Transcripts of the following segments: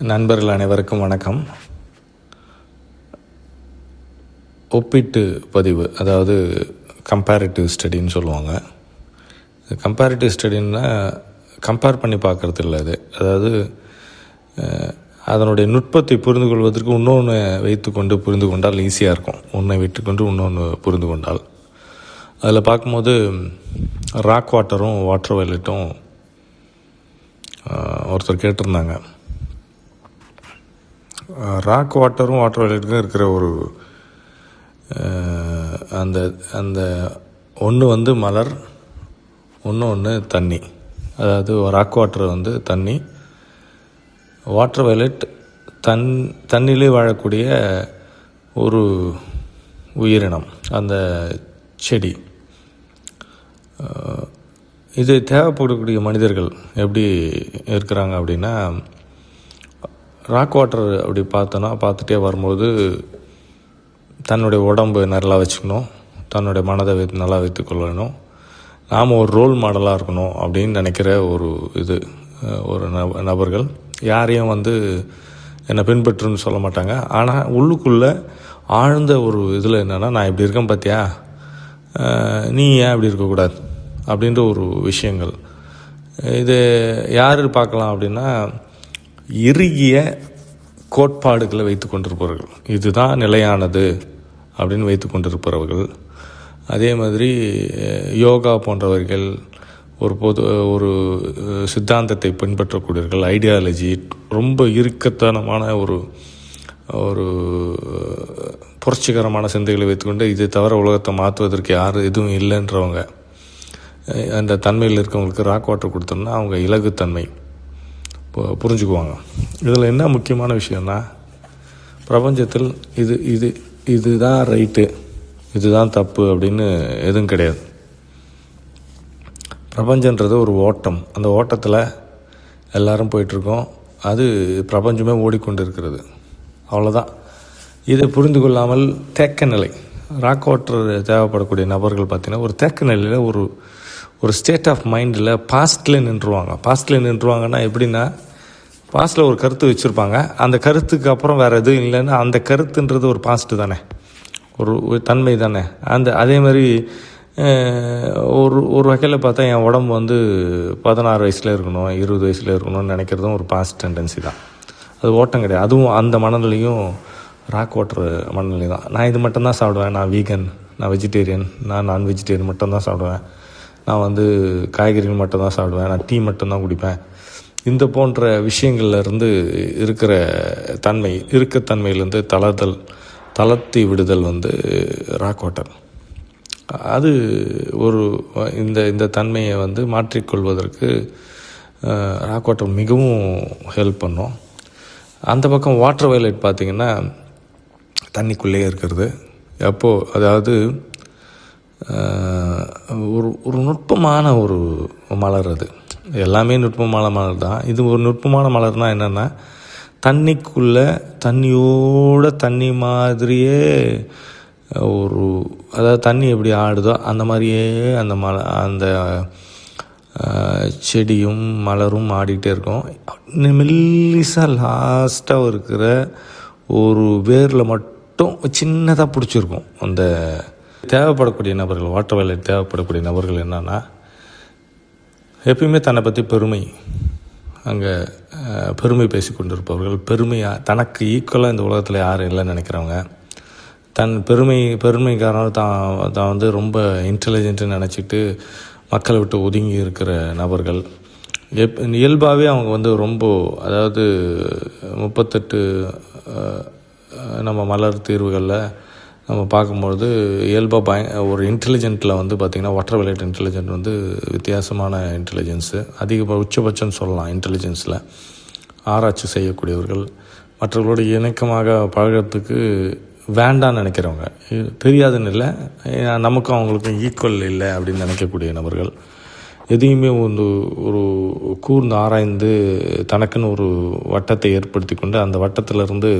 நண்பர்கள் அனைவருக்கும் வணக்கம். ஒப்பீட்டு பதிவு அதாவது கம்பேரிட்டிவ் ஸ்டடின்னு சொல்லுவாங்க. கம்பேரிட்டிவ் ஸ்டடின்னா கம்பேர் பண்ணி பார்க்குறது இல்லை அது. அதாவது அதனுடைய நுட்பத்தை புரிந்து கொள்வதற்கு இன்னொன்று வைத்துக்கொண்டு புரிந்து கொண்டால் ஈஸியாக இருக்கும். ஒன்றை விட்டுக்கொண்டு இன்னொன்று புரிந்து கொண்டால். அதில் பார்க்கும்போது ராக் வாட்டரும் வாட்டர் வயலட்டும் ஒருத்தர் கேட்டிருந்தாங்க. ராக் வாட்டரும் வாட்டர் வயலட்டுக்கும் இருக்கிற ஒரு அந்த அந்த ஒன்று வந்து மலர் ஒன்று ஒன்று தண்ணி. அதாவது ராக் வாட்டர் வந்து தண்ணி. வாட்டர் வயலட் தன் தண்ணிலே வாழக்கூடிய ஒரு உயிரினம் அந்த செடி. இது தேவைப்படக்கூடிய மனிதர்கள் எப்படி இருக்கிறாங்க அப்படின்னா ராக் வாட்டர் அப்படி பார்த்தோன்னா பார்த்துட்டே வரும்போது தன்னுடைய உடம்பு நல்லா வச்சுக்கணும். தன்னுடைய மனதை வைத்து நல்லா வைத்துக்கொள்ளணும் நாம் ஒரு ரோல் மாடலாக இருக்கணும் அப்படின்னு நினைக்கிற ஒரு இது ஒரு நப நபர்கள் யாரையும் வந்து என்னை பின்பற்றுன்னு சொல்ல மாட்டாங்க. ஆனால் உள்ளுக்குள்ளே ஆழ்ந்த ஒரு இதில் என்னென்னா நான் இப்படி இருக்கேன் பார்த்தியா நீ ஏன் இப்படி இருக்கக்கூடாது அப்படின்ற ஒரு விஷயங்கள். இது யார் பார்க்கலாம் அப்படின்னா இறுகிய கோட்பாடுகளை வைத்து கொண்டிருப்பவர்கள். இதுதான் நிலையானது அப்படின்னு வைத்து கொண்டிருப்பவர்கள். அதே மாதிரி யோகா போன்றவர்கள் ஒரு பொது ஒரு சித்தாந்தத்தை பின்பற்றக்கூடியவர்கள் ஐடியாலஜி ரொம்ப இறுக்கத்தனமான ஒரு ஒரு புரட்சிகரமான சிந்தைகளை வைத்துக்கொண்டு இது தவிர உலகத்தை மாற்றுவதற்கு யாரும் எதுவும் இல்லைன்றவங்க அந்த தன்மையில் இருக்கவங்களுக்கு ராக் வாட்டர் கொடுத்தோம்னா அவங்க இலகுத்தன்மை. புரிஞ்சுக்குவாங்க. இதில் என்ன முக்கியமான விஷயம்னா பிரபஞ்சத்தில் இது இது இதுதான் ரைட்டு இதுதான் தப்பு அப்படின்னு எதுவும் கிடையாது. பிரபஞ்சன்றது ஒரு ஓட்டம். அந்த ஓட்டத்தில் எல்லோரும் போயிட்டுருக்கோம். அது பிரபஞ்சமே ஓடிக்கொண்டு இருக்கிறது அவ்வளோதான் இதை புரிந்து கொள்ளாமல் தேக்க நிலை. ராக் வாட்டர் தேவைப்படக்கூடிய நபர்கள் பார்த்திங்கன்னா ஒரு தேக்க நிலையில் ஒரு ஒரு ஸ்டேட் ஆஃப் மைண்டில் பாஸ்டில் நின்றுவாங்க. பாஸ்டில் நின்றுவாங்கன்னா எப்படின்னா பாஸ்டில் ஒரு கருத்து வச்சுருப்பாங்க. அந்த கருத்துக்கு அப்புறம் வேறு எதுவும் இல்லைன்னா அந்த கருத்துன்றது ஒரு பாஸ்ட்டு தானே. ஒரு தன்மை தானே. அந்த அதே மாதிரி ஒரு ஒரு வகையில் பார்த்தா என் உடம்பு வந்து பதினாறு வயசில் இருக்கணும் இருபது வயசில் இருக்கணும்னு நினைக்கிறதும் ஒரு பாஸ்ட் டெண்டன்சி தான். அது ஓட்டம் கிடையாது. அதுவும் அந்த மனநிலையும் ராக் வாட்டர் மனநிலை தான். நான் இது மட்டும்தான் சாப்பிடுவேன். நான் வீகன் நான் வெஜிடேரியன் நான் நான் வெஜிடேரியன் மட்டும்தான் சாப்பிடுவேன். நான் வந்து காய்கறிகள் மட்டும்தான் சாப்பிடுவேன். நான் டீ மட்டும்தான் குடிப்பேன். இந்த போன்ற விஷயங்கள்லேருந்து இருக்கிற தன்மை இருக்க தன்மையிலேருந்து தளர்தல் தளர்த்தி விடுதல் வந்து ராக் வாட்டர். அது ஒரு இந்த இந்த தன்மையை வந்து மாற்றிக்கொள்வதற்கு அஹ், ராக் வாட்டர் மிகவும் ஹெல்ப் பண்ணும். அந்த பக்கம் வாட்டர் வயலட் பார்த்திங்கன்னா தண்ணிக்குள்ளேயே இருக்கிறது. அப்போது அதாவது ஒரு ஒரு நுட்பமான ஒரு மலர் அது. எல்லாமே நுட்பமான மலர் தான். இது ஒரு நுட்பமான மலர்னால் என்னென்னா தண்ணிக்குள்ளே தண்ணியோட தண்ணி மாதிரியே ஒரு அதாவது தண்ணி எப்படி ஆடுதோ அந்த மாதிரியே அந்த மலை அந்த செடியும் மலரும் ஆடிக்கிட்டே இருக்கும். மெல்லிசாக லாஸ்ட்டாக இருக்கிற ஒரு வேரில் மட்டும் சின்னதாக பிடிச்சிருக்கும் அந்த தேவைப்படக்கூடிய நபர்கள் வாட்டர் வேலை தேவைப்படக்கூடிய நபர்கள் என்னென்னா எப்பயுமே தன்னை பற்றி பெருமை அங்கே பெருமை பேசி கொண்டிருப்பவர்கள் பெருமையாக தனக்கு ஈக்குவலாக இந்த உலகத்தில் யாரும் இல்லைன்னு நினைக்கிறவங்க தன் பெருமை பெருமைக்காரன் தான் தான் வந்து ரொம்ப இன்டெலிஜென்ட்னு நினச்சிட்டு மக்களை விட்டு ஒதுங்கி இருக்கிற நபர்கள் எப் இயல்பாகவே அவங்க வந்து ரொம்ப அதாவது முப்பத்தெட்டு நம்ம மலர் தீர்வுகளில் நம்ம பார்க்கும்பொழுது இயல்பாக பய ஒரு இன்டெலிஜென்ட்டில் வந்து பார்த்திங்கன்னா ஒற்றை விளையாட்டு இன்டெலிஜென்ட் வந்து வித்தியாசமான இன்டெலிஜென்ஸு அதிக உச்சபட்சம் சொல்லலாம் இன்டெலிஜென்ஸில் ஆராய்ச்சி செய்யக்கூடியவர்கள் மற்றவர்களோடு இணக்கமாக பழகிறதுக்கு வேண்டான்னு நினைக்கிறவங்க. தெரியாதுன்னு இல்லை. நமக்கும் அவங்களுக்கும் ஈக்குவல் இல்லை அப்படின்னு நினைக்கக்கூடிய நபர்கள். எதையுமே வந்து ஒரு கூர்ந்து ஆராய்ந்து தனக்குன்னு ஒரு வட்டத்தை ஏற்படுத்தி கொண்டு அந்த வட்டத்திலிருந்து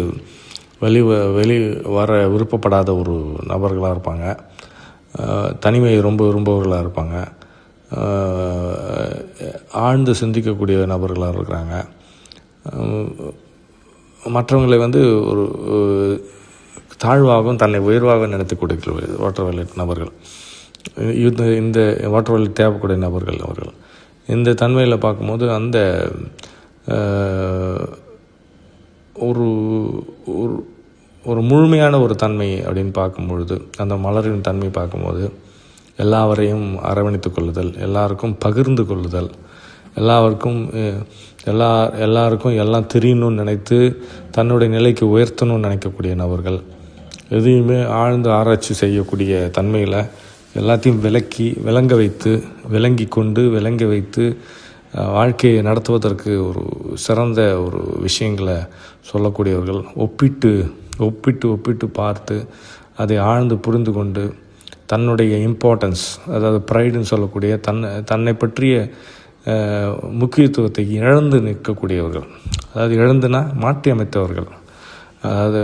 வெளி வ- வெளி வர விருப்பப்படாத ஒரு நபர்களாக இருப்பாங்க. தனிமை தனிமையை ரொம்ப விரும்பவர்களாக இருப்பாங்க. ஆழ்ந்து சிந்திக்கக்கூடிய நபர்களாக இருக்கிறாங்க. மற்றவங்களை வந்து ஒரு தாழ்வாகவும் தன்னை உயர்வாகவும் நினைத்து கொடுக்கிற வாட்டர் வயலட் நபர்கள். இந்த இந்த வாட்டர் வயலட் தேவைக்கூடிய நபர்கள் அவர்கள். இந்த தன்மையில் பார்க்கும்போது அந்த ஒரு ஒரு ஒரு முழுமையான ஒரு தன்மை அப்படின்னு பார்க்கும்பொழுது அந்த மலரின் தன்மை பார்க்கும்போது எல்லாவரையும் அரவணைத்து கொள்ளுதல் எல்லாருக்கும் பகிர்ந்து கொள்ளுதல் எல்லாருக்கும் எல்லா எல்லாருக்கும் எல்லாம் தெரியணும்னு நினைத்து தன்னுடைய நிலைக்கு உயர்த்தணும்னு நினைக்கக்கூடிய நபர்கள் எதையுமே ஆழ்ந்து ஆராய்ச்சி செய்யக்கூடிய தன்மையில் எல்லாத்தையும் விளக்கி விளங்க வைத்து விளங்கி கொண்டு விளங்க வைத்து வாழ்க்கையை நடத்துவதற்கு ஒரு சிறந்த ஒரு விஷயங்களை சொல்லக்கூடியவர்கள் ஒப்பிட்டு ஒப்பிட்டு ஒப்பிட்டு பார்த்து அதை ஆழ்ந்து புரிந்து கொண்டு தன்னுடைய இம்பார்ட்டன்ஸ் அதாவது ப்ரைடுன்னு சொல்லக்கூடிய தன்னை தன்னை பற்றிய முக்கியத்துவத்தை இழந்து நிற்கக்கூடியவர்கள். அதாவது இழந்துனா மாற்றி அமைத்தவர்கள் அதாவது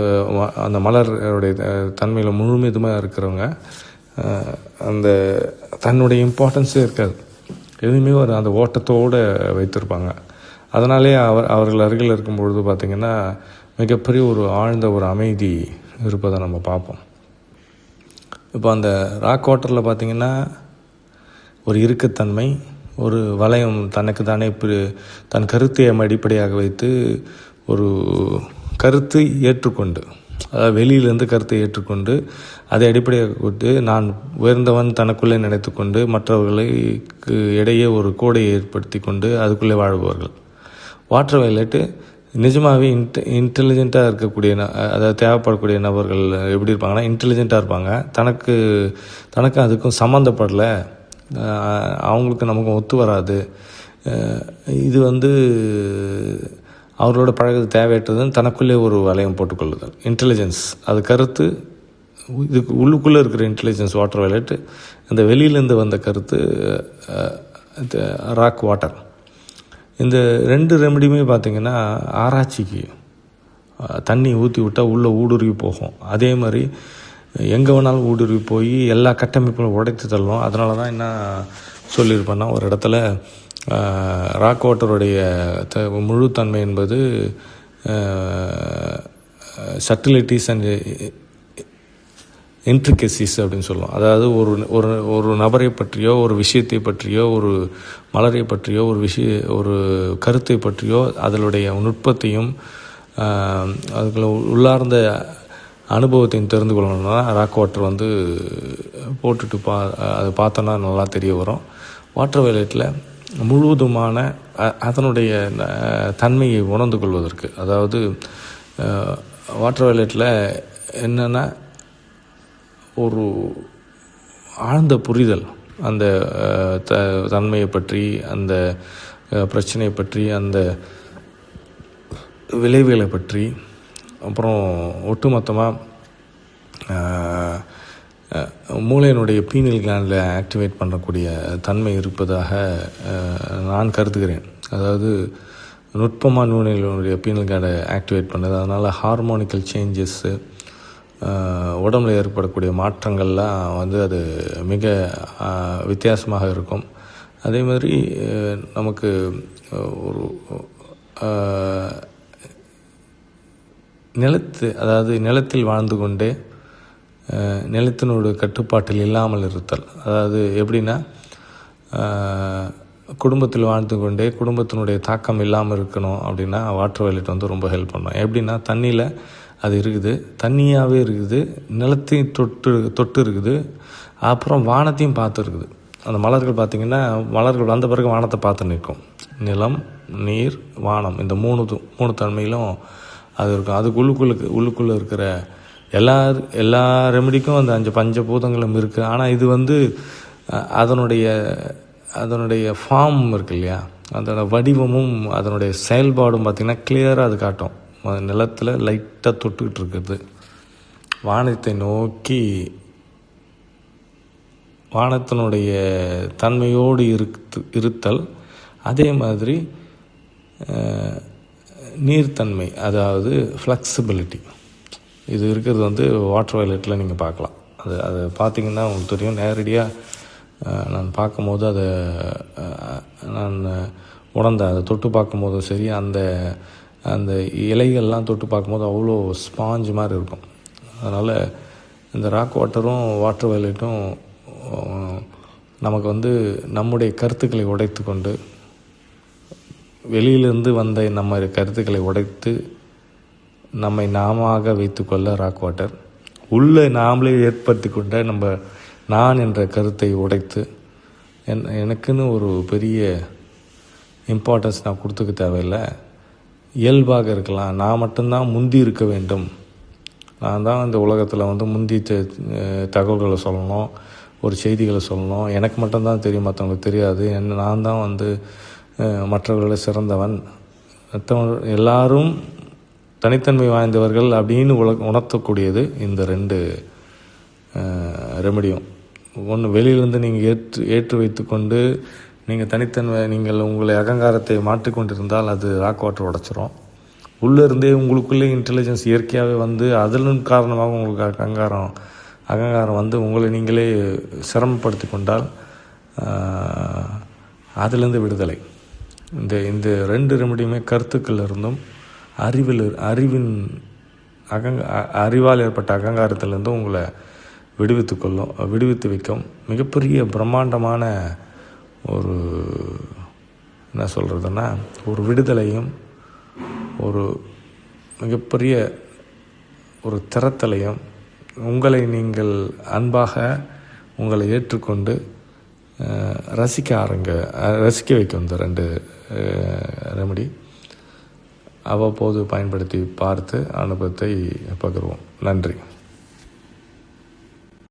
அந்த மலருடைய தன்மையில் முழுமையுமாக இருக்கிறவங்க அந்த தன்னுடைய இம்பார்ட்டன்ஸே இருக்காது. எதுவுமே ஒரு அந்த ஓட்டத்தோடு வைத்திருப்பாங்க. அதனாலே அவர் அவர்கள் அருகில் இருக்கும் பொழுது பார்த்திங்கன்னா மிகப்பெரிய ஒரு ஆழ்ந்த ஒரு அமைதி இருப்பதை நம்ம பார்ப்போம். இப்போ அந்த ராக் வாட்டரில் பார்த்திங்கன்னா ஒரு இறுக்கத்தன்மை ஒரு வளையம் தனக்கு தானே பிரி- தன் கருத்தை அடிப்படையாக வைத்து ஒரு கருத்தை ஏற்றுக்கொண்டு வெளியிலேருந்து கருத்தை ஏற்றுக்கொண்டு அதை அடிப்படையாக கொண்டு நான் உயர்ந்தவன் தனக்குள்ளே நினைத்துக்கொண்டு மற்றவர்களுக்கு இடையே ஒரு கோடையை ஏற்படுத்தி கொண்டு அதுக்குள்ளே வாழ்பவர்கள். வாட்டர் வயலட்டு நிஜமாகவே இன்ட் இன்டெலிஜென்ட்டாக இருக்கக்கூடிய ந- அதாவது தேவைப்படக்கூடிய நபர்கள் எப்படி இருப்பாங்கன்னா இன்டெலிஜென்ட்டாக இருப்பாங்க. தனக்கு தனக்கும் அதுக்கும் சம்மந்தப்படலை. அவங்களுக்கு நமக்கும் ஒத்து வராது. இது வந்து அவர்களோட பழகிறது தேவையற்றதுன்னு தனக்குள்ளே ஒரு வளையம் போட்டுக்கொள்ளுதல். இன்டெலிஜென்ஸ் அது கருத்து இதுக்கு உள்ளுக்குள்ளே இருக்கிற இன்டெலிஜென்ஸ் வாட்டர் வயலட்டு அந்த வெளியிலேருந்து வந்த கருத்து ராக் வாட்டர் இந்த ரெண்டு ரெமடியுமே பார்த்திங்கன்னா ஆராய்ச்சிக்கு தண்ணி ஊற்றி விட்டால் உள்ளே ஊடுருவி போகும். அதே மாதிரி எங்கே வேணாலும் ஊடுருவி போய் எல்லா கட்டமைப்புகளும் உடைத்து தள்ளும். அதனால தான் என்ன சொல்லியிருப்பேன்னா ஒரு இடத்துல ராக் வாட்டருடைய த முழு தன்மை என்பது சட்டிலிட்டிஸ் அண்ட் இன்ட்ரிகசிஸ் அப்படின்னு சொல்லுவோம். அதாவது ஒரு ஒரு ஒரு நபரை பற்றியோ ஒரு விஷயத்தை பற்றியோ ஒரு மலரை பற்றியோ ஒரு விஷய ஒரு கருத்தை பற்றியோ அதனுடைய நுட்பத்தையும் ஆஹ், அதுக்குள்ள உள்ளார்ந்த அனுபவத்தையும் தெரிந்து கொள்ளணும்னா ராக் வாட்டர் வந்து போட்டுட்டு பா அதை பார்த்தோன்னா நல்லா தெரிய வரும். வாட்டர் வயலட்டில் முழுவதுமான அதனுடைய தன்மையை உணர்ந்து கொள்வதற்கு. அதாவது வாட்டர் வயலட்டில் என்னென்னா ஒரு ஆழ்ந்த புரிதல். அந்த த தன்மையை பற்றி அந்த பிரச்சனையை பற்றி அந்த விளைவுகளை பற்றி அப்புறம் ஒட்டுமொத்தமாக மூளையினுடைய பீனல் கிளாண்டில் ஆக்டிவேட் பண்ணக்கூடிய தன்மை இருப்பதாக நான் கருதுகிறேன். அதாவது நுட்பமாக நுழையினுடைய பீனல் கிளாண்டை ஆக்டிவேட் பண்ணுது அதனால் ஹார்மோனிக்கல் சேஞ்சஸ்ஸு உடம்புல ஏற்படக்கூடிய மாற்றங்கள்லாம் வந்து அது மிக வித்தியாசமாக இருக்கும். அதே மாதிரி நமக்கு ஒரு நிலத்து அதாவது நிலத்தில் வாழ்ந்து கொண்டே நிலத்தினோட கட்டுப்பாட்டில் இல்லாமல் இருத்தல். அதாவது எப்படின்னா குடும்பத்தில் வாழ்ந்து கொண்டே குடும்பத்தினுடைய தாக்கம் இல்லாமல் இருக்கணும் அப்படின்னா வாட்டர் வயலட் வந்து ரொம்ப ஹெல்ப் பண்ணும். எப்படின்னா தண்ணியில் அது இருக்குது. தண்ணியாகவே இருக்குது. நிலத்தையும் தொட்டு தொட்டு இருக்குது. அப்புறம் வானத்தையும் பார்த்து இருக்குது. அந்த மலர்கள் பார்த்திங்கன்னா மலர்கள் வந்த பிறகு வானத்தை பார்த்து நிற்கும். நிலம் நீர் வானம் இந்த மூணு மூணு தன்மையிலும் அது இருக்கும். அதுக்கு உள்ளுக்குள்ளுக்கு உள்ளுக்குள்ளே இருக்கிற எல்லா எல்லா ரெமடிக்கும் அந்த அஞ்சு பஞ்சபூதங்களும் இருக்குது ஆனால் இது வந்து அதனுடைய அதனுடைய ஃபார்ம் இருக்கு இல்லையா? அதோட வடிவமும் அதனுடைய செயல்பாடும் பார்த்திங்கன்னா கிளியராக அது காட்டும். நிலத்தில் லைட்டாக தொட்டுக்கிட்டு இருக்குது வானத்தை நோக்கி வானத்தினுடைய தன்மையோடு இருத்து இருத்தல் அதே மாதிரி நீர்த்தன்மை அதாவது ஃப்ளெக்சிபிலிட்டி இது இருக்கிறது வந்து வாட்டர் வயலட்டில் நீங்கள் பார்க்கலாம். அது அதை பார்த்தீங்கன்னா உங்களுக்கு தெரியும். நேரடியாக நான் பார்க்கும்போது அதை நான் உணர்ந்தேன். அதை தொட்டு பார்க்கும்போதும் சரி அந்த அந்த இலைகள்லாம் தொட்டு பார்க்கும்போது அவ்வளோ ஸ்பாஞ்ச் மாதிரி இருக்கும். அதனால் இந்த ராக் வாட்டரும் வாட்டர் வயலட்டும் நமக்கு வந்து நம்முடைய கருத்துக்களை உடைத்து கொண்டு வெளியிலிருந்து வந்த நம்ம கருத்துக்களை உடைத்து நம்மை நாமாக வைத்துக்கொள்ள ராக் வாட்டர். உள்ளே நாமளே ஏற்படுத்தி கொண்ட நம்ம நான் என்ற கருத்தை உடைத்து என் எனக்குன்னு ஒரு பெரிய இம்பார்ட்டன்ஸ் நான் கொடுத்துக்க தேவையில்லை. இயல்பாக இருக்கலாம். நான் மட்டும்தான் முந்தி இருக்க வேண்டும். நான் தான் இந்த உலகத்தில் வந்து முந்தி த- தகவல்களை சொல்லணும் ஒரு செய்திகளை சொல்லணும். எனக்கு மட்டும்தான் தெரியும் மற்றவங்களுக்கு தெரியாது. என்ன நான் தான் வந்து மற்றவர்களை சிறந்தவன். மற்றவங்க எல்லாரும் தனித்தன்மை வாய்ந்தவர்கள் அப்படின்னு உல உணர்த்தக்கூடியது இந்த ரெண்டு ரெமடியும். ஒன்று வெளியிலேருந்து நீங்கள் ஏற்று ஏற்று வைத்துக்கொண்டு நீங்கள் தனித்தன்மை நீங்கள் உங்களை அகங்காரத்தை மாற்றிக்கொண்டிருந்தால் அது ராக் வாட்டர் உடச்சிரும். உள்ளே இருந்தே உங்களுக்குள்ளே இன்டெலிஜென்ஸ் இயற்கையாகவே வந்து அதிலும் காரணமாக உங்களுக்கு அகங்காரம் அகங்காரம் வந்து உங்களை நீங்களே சிரமப்படுத்தி கொண்டால் அதிலிருந்து விடுதலை. இந்த இந்த ரெண்டு ரெமடியுமே கருத்துக்கள் இருந்தும் அறிவில் அறிவின் அகங்க அ- அறிவால் ஏற்பட்ட அகங்காரத்திலிருந்து உங்களை விடுவித்து கொள்ளும் விடுவித்து வைக்கும் மிகப்பெரிய பிரம்மாண்டமான ஒரு என்ன சொல்கிறதுன்னா ஒரு விடுதலையும் ஒரு மிகப்பெரிய ஒரு திறத்தலையும் உங்களை நீங்கள் அன்பாக உங்களை ஏற்றுக்கொண்டு ரசிக்க ஆரங்க ரசிக்க வைக்கும் இந்த ரெண்டு ரெமடி. அவ்வப்போது பயன்படுத்தி பார்த்து அனுபவத்தை பகிர்வோம். நன்றி.